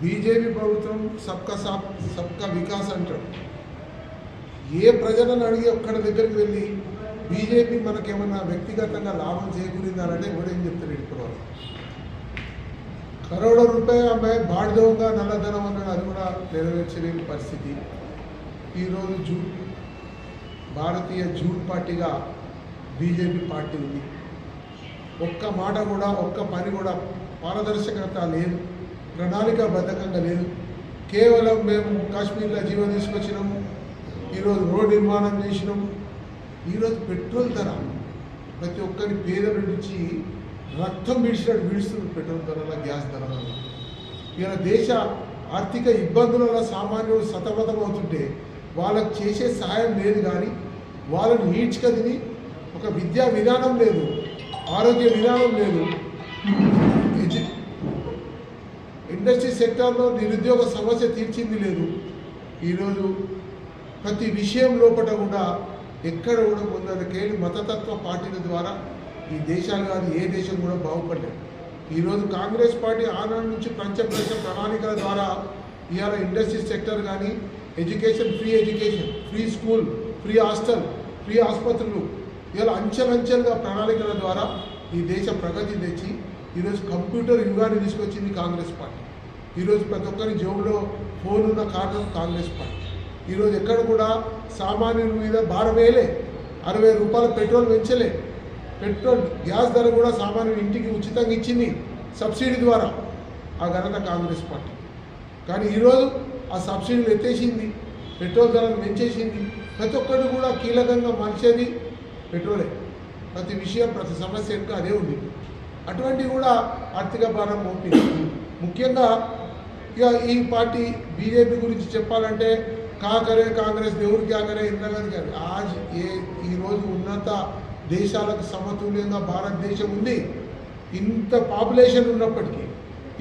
BJP ప్రభుత్వం సబ్కా సాప్ సబ్కా వికాస్ అంటాడు ఏ ప్రజలను అడిగి ఒక్కడి దగ్గరికి వెళ్ళి బీజేపీ మనకేమన్నా వ్యక్తిగతంగా లాభం చేకూరిందానంటే ఎవడేం చెప్తాడు ఇప్పుడు వాళ్ళు కరోడ రూపాయ అమ్మాయి బాడిదోగా నల్లధనం అన్నాడు అది కూడా నెరవేర్చలేని పరిస్థితి. ఈరోజు జూ భారతీయ జూన్ పార్టీగా బీజేపీ పార్టీ ఉంది. ఒక్క మాట కూడా ఒక్క పని కూడా పారదర్శకత లేదు. ప్రణాళికాబద్ధకంగా లేదు. కేవలం మేము కాశ్మీర్లో జీవనం తీసుకొచ్చినాము. ఈరోజు రోడ్ నిర్మాణం చేసినాం ఈరోజు పెట్రోల్ ధర ప్రతి ఒక్కరి పేదల నుంచి రక్తం విడిచినట్టు విడుస్తుంది పెట్రోల్ ధరల గ్యాస్ ధరల ఇలా దేశ ఆర్థిక ఇబ్బందులలో సామాన్యులు సతమతం అవుతుంటే వాళ్ళకి చేసే సహాయం లేదు కానీ వాళ్ళని ఈడ్చుకదిని ఒక విద్యా విధానం లేదు ఆరోగ్య విధానం లేదు. ఇండస్ట్రీ సెక్టార్లో నిరుద్యోగ సమస్య తీర్చింది లేదు. ఈరోజు ప్రతి విషయం లోపల కూడా ఎక్కడ కూడా ముందరకేಳಿ మతతత్వ పార్టీల ద్వారా ఈ దేశాలు కానీ ఏ దేశం కూడా బాగుపడలేదు. ఈరోజు కాంగ్రెస్ పార్టీ ఆనాడు నుంచి పంచప్రదేశ ప్రణాళికల ద్వారా ఇవాళ ఇండస్ట్రీ సెక్టర్ కానీ education free education free school free hostel free ఆసుపత్రులు ఇవాళ అంచెలంచెలుగా ప్రణాళికల ద్వారా ఈ దేశ ప్రగతి తెచ్చి ఈరోజు కంప్యూటర్ యుగాన్ని తీసుకొచ్చింది కాంగ్రెస్ పార్టీ. ఈరోజు ప్రతి ఒక్కరి జోబులో ఫోన్ ఉన్న కారణం కాంగ్రెస్ పార్టీ. ఈరోజు ఎక్కడ కూడా సామాన్యుల మీద భారం వేయలే. అరవై రూపాయల పెట్రోల్ పెంచలే. పెట్రోల్ గ్యాస్ ధర కూడా సామాన్యుల ఇంటికి ఉచితంగా ఇచ్చింది సబ్సిడీ ద్వారా ఆ ఘనత కాంగ్రెస్ పార్టీ. కానీ ఈరోజు ఆ సబ్సిడీలు ఎత్తేసింది పెట్రోల్ ధరలు పెంచేసింది. ప్రతి ఒక్కటి కూడా కీలకంగా మార్చేది పెట్రోలే. ప్రతి విషయం ప్రతి సమస్య వెనుక అదే ఉంది అటువంటివి కూడా ఆర్థిక భారం మోపింది ముఖ్యంగా ఇక ఈ పార్టీ బీజేపీ గురించి చెప్పాలంటే కాకరే కాంగ్రెస్ దేవుడు కాకరే ఇందిరాగాంధీ గారు. ఆజ్ ఏ ఈరోజు ఉన్నత దేశాలకు సమతుల్యంగా భారతదేశం ఉంది. ఇంత పాపులేషన్ ఉన్నప్పటికీ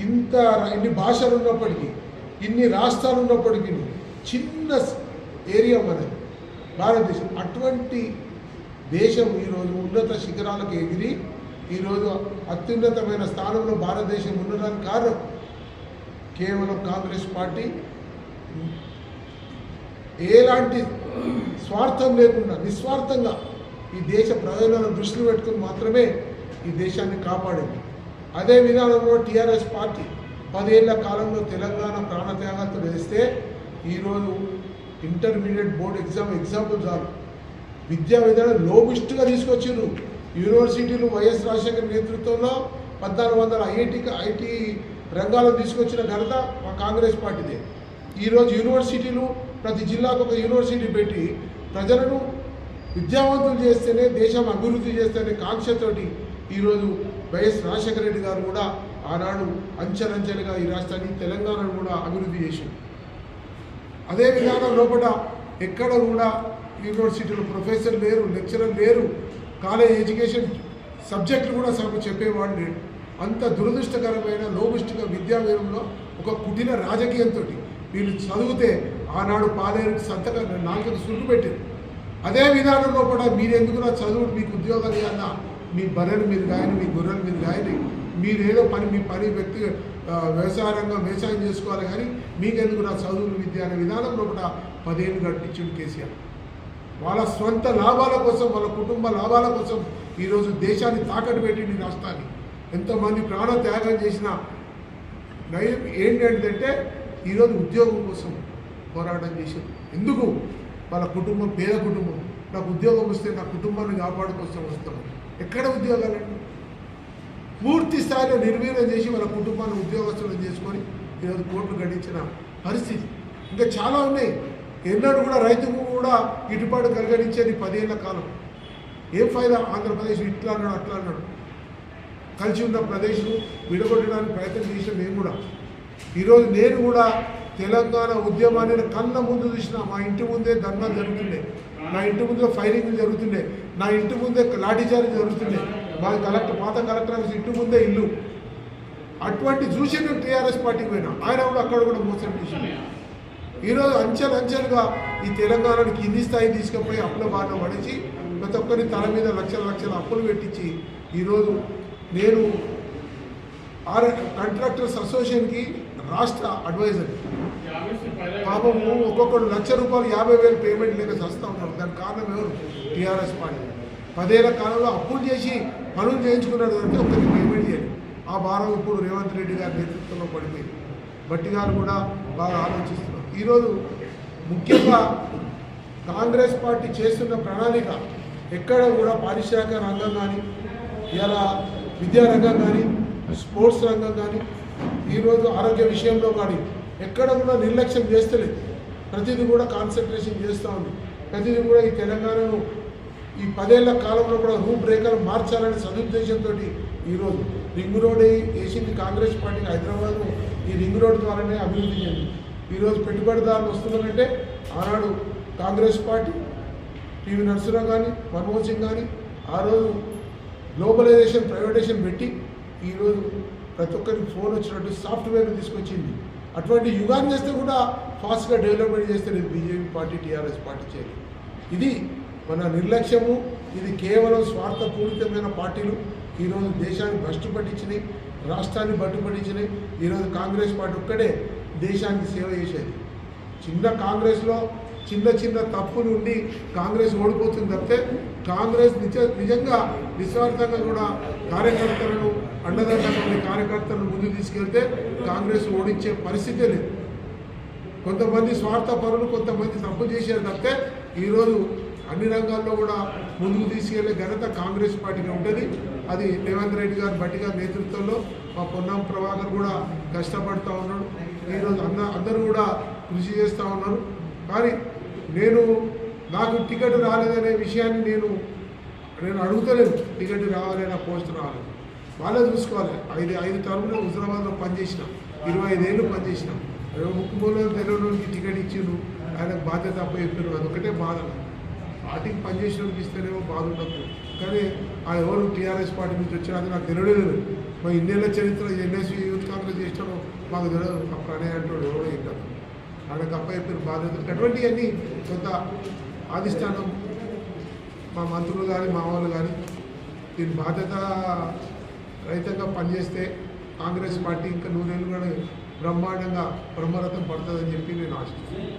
ఇంత ఇన్ని భాషలు ఉన్నప్పటికీ ఇన్ని రాష్ట్రాలు ఉన్నప్పటికీ చిన్న ఏరియా మనది భారతదేశం. అటువంటి దేశం ఈరోజు ఉన్నత శిఖరాలకు ఎగిరి ఈరోజు అత్యున్నతమైన స్థానంలో భారతదేశం ఉండడానికి కారణం కేవలం కాంగ్రెస్ పార్టీ. ఎలాంటి స్వార్థం లేకుండా నిస్వార్థంగా ఈ దేశ ప్రయోజనాలను దృష్టిలో పెట్టుకుని మాత్రమే ఈ దేశాన్ని కాపాడింది. అదే విధానంలో టీఆర్ఎస్ పార్టీ పదేళ్ళ కాలంలో తెలంగాణ ప్రాణత్యాగాలతో వేస్తే ఈరోజు ఇంటర్మీడియట్ బోర్డు ఎగ్జామ్ ఎగ్జాంపుల్ చాలు. విద్యా విధానం లోబిస్ట్గా తీసుకొచ్చిండ్రు. యూనివర్సిటీలు వైఎస్ రాజశేఖర్ నేతృత్వంలో పద్నాలుగు వందల ఐఐటికి ఐటీ రంగాలు తీసుకొచ్చిన ఘనత మా కాంగ్రెస్ పార్టీదే. ఈరోజు యూనివర్సిటీలు ప్రతి జిల్లాకు ఒక యూనివర్సిటీ పెట్టి ప్రజలను విద్యావంతులు చేస్తేనే దేశం అభివృద్ధి చేస్తేనే కాంక్షతోటి ఈరోజు వైఎస్ రాజశేఖర రెడ్డి గారు కూడా ఆనాడు అంచెలంచెలుగా ఈ రాష్ట్రాన్ని తెలంగాణను కూడా అభివృద్ధి చేశారు. అదే విధానం లోపల ఎక్కడ కూడా యూనివర్సిటీలో ప్రొఫెసర్ లేరు లెక్చరర్ లేరు. కాలేజ్ ఎడ్యుకేషన్ సబ్జెక్టులు కూడా సగం చెప్పేవాడు లేడు అంత దురదృష్టకరమైన లోబుష్టిక విద్యా వ్యయంలో ఒక కుటిల రాజకీయంతో వీళ్ళు చదివితే ఆనాడు పాలేరు సంతక నాలుగు సురుకు పెట్టింది అదే విధానంలో కూడా మీరు ఎందుకు నా చదువు మీకు ఉద్యోగాలు కన్నా మీ బర్రెల మీద కానీ మీ గొర్రెల మీద కానీ మీరు ఏదో పని మీ పని వ్యక్తి వ్యవసాయ రంగం వ్యవసాయం చేసుకోవాలి కానీ మీకెందుకు నా చదువులు విద్య అనే విధానంలో కూడా పదేళ్ళు గడిపించిండు కేసీఆర్. వాళ్ళ స్వంత లాభాల కోసం వాళ్ళ కుటుంబ లాభాల కోసం ఈరోజు దేశాన్ని తాకట్టు పెట్టింది రాష్ట్రాన్ని. ఎంతోమంది ప్రాణ త్యాగం చేసిన నయం ఏంటంటే ఈరోజు ఉద్యోగం కోసం పోరాటం చేశారు ఎందుకు? వాళ్ళ కుటుంబం పేద కుటుంబం. నాకు ఉద్యోగం వస్తే నా కుటుంబాన్ని కాపాడుకోసం వస్తాం. ఎక్కడ ఉద్యోగాలండి పూర్తి స్థాయిలో నిర్వీర్యం చేసి వాళ్ళ కుటుంబాన్ని ఉద్యోగస్తులను చేసుకొని ఈరోజు కోట్లు గడించిన పరిస్థితి. ఇంకా చాలా ఉన్నాయి. ఎన్నడూ కూడా రైతుకు కూడా గిట్టుబాటు కలిగడించేది పదేళ్ళ కాలం. ఏం ఫైదా ఆంధ్రప్రదేశ్ ఇట్లా అన్నాడు అట్లా అన్నాడు. కలిసి ఉన్న ప్రదేశం విడగొట్టడానికి ప్రయత్నం చేసిన నేను కూడా. ఈరోజు నేను కూడా తెలంగాణ ఉద్యమాన్ని కళ్ళ ముందు చూసిన మా ఇంటి ముందే ధర్నా జరుగుతుండే. నా ఇంటి ముందే ఫైరింగ్ జరుగుతుండే. నా ఇంటి ముందే లాఠీచార్జ్ జరుగుతుండే. మా కలెక్టర్ పాత కలెక్టర్ ఆఫీస్ ఇంటి ముందే ఇల్లు. అటువంటి చూసి నేను టీఆర్ఎస్ పార్టీకి పోయినా. ఆయన కూడా అక్కడ కూడా మోసం చేసింది ఈరోజు అంచెలు అంచెలుగా ఈ తెలంగాణను కింది స్థాయి తీసుకుపోయి అప్పుల బాట పడిచి ప్రతి ఒక్కరి తల మీద లక్షల లక్షల అప్పులు పెట్టించి ఈరోజు నేను ఆర్ కాంట్రాక్టర్స్ అసోసియేషన్కి రాష్ట్ర అడ్వైజర్. పాపము ఒక్కొక్కడు లక్ష రూపాయలు యాభై వేలు పేమెంట్ లేక చస్తా ఉన్నాడు దానికి కారణం ఎవరు? TRS party. పదేళ్ళ కాలంలో అప్పులు చేసి పనులు చేయించుకున్నాడు అంటే ఒకరికి పేమెంట్ చేయాలి ఆ భారం ఇప్పుడు రేవంత్ రెడ్డి గారి నేతృత్వంలో పడిపోయింది. బట్టి గారు కూడా బాగా ఆలోచిస్తున్నారు. ఈరోజు ముఖ్యంగా కాంగ్రెస్ పార్టీ చేస్తున్న ప్రణాళిక ఎక్కడ కూడా పారిశ్రామిక రంగం కానీ ఇలా విద్యారంగం కానీ స్పోర్ట్స్ రంగం కానీ ఈరోజు ఆరోగ్య విషయంలో కానీ ఎక్కడ కూడా నిర్లక్ష్యం చేస్తలేదు. ప్రతిదీ కూడా కాన్సన్ట్రేషన్ చేస్తూ ఉంది. ప్రతిదీ కూడా ఈ తెలంగాణను ఈ పదేళ్ళ కాలంలో కూడా రూపురేఖలు మార్చాలనే సదుద్దేశంతో ఈరోజు రింగ్ రోడ్ వేసింది కాంగ్రెస్ పార్టీ హైదరాబాద్. ఈ రింగ్ రోడ్ ద్వారానే అభివృద్ధి చెందింది. ఈరోజు పెట్టుబడిదారులు వస్తున్నారంటే ఆనాడు కాంగ్రెస్ పార్టీ టీవీ నరసింహరావు కానీ మన్మోహన్ సింగ్ కానీ ఆ రోజు గ్లోబలైజేషన్ ప్రైవేటైజేషన్ పెట్టి ఈరోజు ప్రతి ఒక్కరికి ఫోన్ వచ్చినట్టు సాఫ్ట్వేర్ తీసుకొచ్చింది. అటువంటి యుగాన్ని చేస్తే కూడా ఫాస్ట్గా డెవలప్మెంట్ చేస్తే బీజేపీ పార్టీ టీఆర్ఎస్ పార్టీ చేయాలి ఇది మన నిర్లక్ష్యము ఇది కేవలం స్వార్థపూరితమైన పార్టీలు ఈరోజు దేశాన్ని భ్రష్టు పట్టించినాయి రాష్ట్రాన్ని బట్టు పట్టించినాయి ఈరోజు కాంగ్రెస్ పార్టీ ఒక్కడే దేశానికి సేవ చేసేది. చిన్న కాంగ్రెస్లో చిన్న చిన్న తప్పులు ఉండి కాంగ్రెస్ ఓడిపోతుంది తప్పితే కాంగ్రెస్ నిజ నిజంగా నిస్వార్థంగా కూడా కార్యకర్తలను అండదండగా ఉండే కార్యకర్తలను ముందుకు తీసుకెళ్తే కాంగ్రెస్ ఓడించే పరిస్థితే లేదు. కొంతమంది స్వార్థ పరులు కొంతమంది తప్పు చేశారు తప్పితే ఈరోజు అన్ని రంగాల్లో కూడా ముందుకు తీసుకెళ్ళే ఘనత కాంగ్రెస్ పార్టీకి ఉంటుంది. అది రేవంత్ రెడ్డి గారు బట్టి గారి నేతృత్వంలో మా పొన్నం ప్రభాకర్ కూడా కష్టపడుతూ ఉన్నాడు. ఈరోజు అన్న అందరూ కూడా కృషి చేస్తూ ఉన్నారు. కానీ నేను నాకు టికెట్ రాలేదనే విషయాన్ని నేను నేను అడుగుతలేను. టికెట్ రావాలి నా పోస్ట్ రావాలి వాళ్ళే చూసుకోవాలి. ఐదు ఐదు టర్ములు హుజరాబాద్లో పనిచేసిన. ఇరవై ఐదేళ్ళు పనిచేసిన. ముక్కుమూలలో తెలియడానికి టికెట్ ఇచ్చిండు ఆయనకు బాధ్యత అప్ప చెప్పారు అదొకటే బాధ. పార్టీకి పనిచేసిన ఇస్తేనేమో బాధ ఉండదు. కానీ ఆ ఎవరు టీఆర్ఎస్ పార్టీ నుంచి వచ్చారు అది నాకు తెలియలేదు. మా ఇన్నేళ్ళ చరిత్ర ఎన్ఎస్వి యూత్ చేసినాడో మాకు తెలియదు. ఆ ప్రణయ్ అంటాడు ఎవరో ఏంటారు ఆయనకు అప్ప చెప్పారు బాధ్యతలు అటువంటివన్నీ కొంత అధిష్టానం మా మంత్రులు కానీ మా వాళ్ళు కానీ దీని బాధ్యత రైతంగా పనిచేస్తే కాంగ్రెస్ పార్టీ ఇంకా నూనెలు కూడా బ్రహ్మాండంగా బ్రహ్మరథం పడుతుందని చెప్పి నేను ఆశిస్తున్నాను.